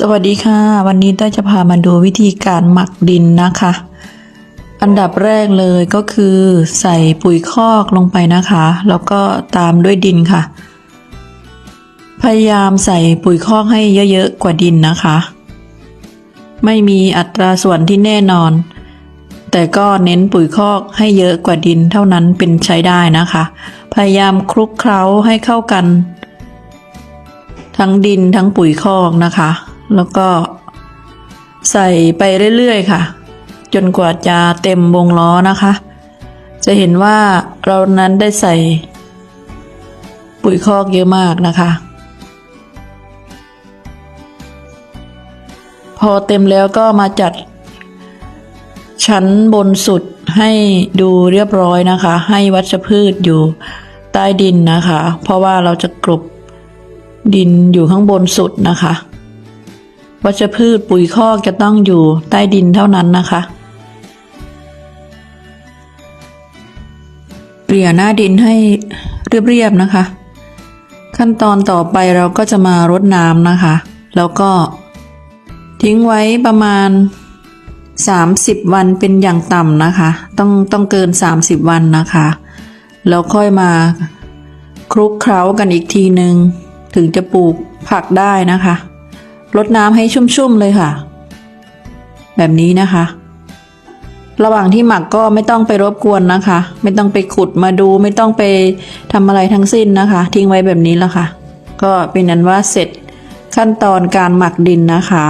สวัสดีค่ะ วันนี้ต้จะพามาดูวิธีการหมักดินนะคะ อันดับแรกเลยก็คือใส่ปุ๋ยคอกลงไปนะคะ แล้วก็ตามด้วยดินค่ะ พยายามใส่ปุ๋ยคอกให้เยอะๆกว่าดินนะคะ ไม่มีอัตราส่วนที่แน่นอน แต่ก็เน้นปุ๋ยคอกให้เยอะกว่าดินเท่านั้นเป็นใช้ได้นะคะ พยายามคลุกเคล้าให้เข้ากันทั้งดินทั้งปุ๋ยคอกนะคะ แล้วก็ใส่ไปเรื่อยๆค่ะ จนกว่าจะเต็มวงล้อนะคะ จะเห็นว่าเรานั้นได้ใส่ ปุ๋ยคอกเยอะมากนะคะ พอเต็มแล้วก็มาจัดชั้นบนสุดให้ดูเรียบร้อยนะคะ ให้วัชพืชอยู่ใต้ดินนะคะ เพราะว่าเราจะกลบดินอยู่ข้างบนสุดนะคะ วัชพืชปุ๋ยคอกจะต้องอยู่ใต้ดินเท่านั้นนะคะเกลี่ยหน้าดินให้เรียบๆนะคะ ขั้นตอนต่อไปเราก็จะมารดน้ำนะคะ แล้วก็ทิ้งไว้ประมาณ 30 วันเป็นอย่างต่ำนะคะ ต้องต้องเกิน 30 วันนะคะ แล้วค่อยมาคลุกเคล้ากันอีกทีหนึ่งถึงจะปลูกผักได้นะคะ รดน้ำให้ชุ่มๆเลยค่ะ แบบนี้นะคะ ระหว่างที่หมักก็ไม่ต้องไปรบกวนนะคะ ไม่ต้องไปขุดมาดู ไม่ต้องไปทำอะไรทั้งสิ้นนะคะ ทิ้งไว้แบบนี้แล้วค่ะ ก็เป็นนั้นว่าเสร็จขั้นตอนการหมักดินนะคะ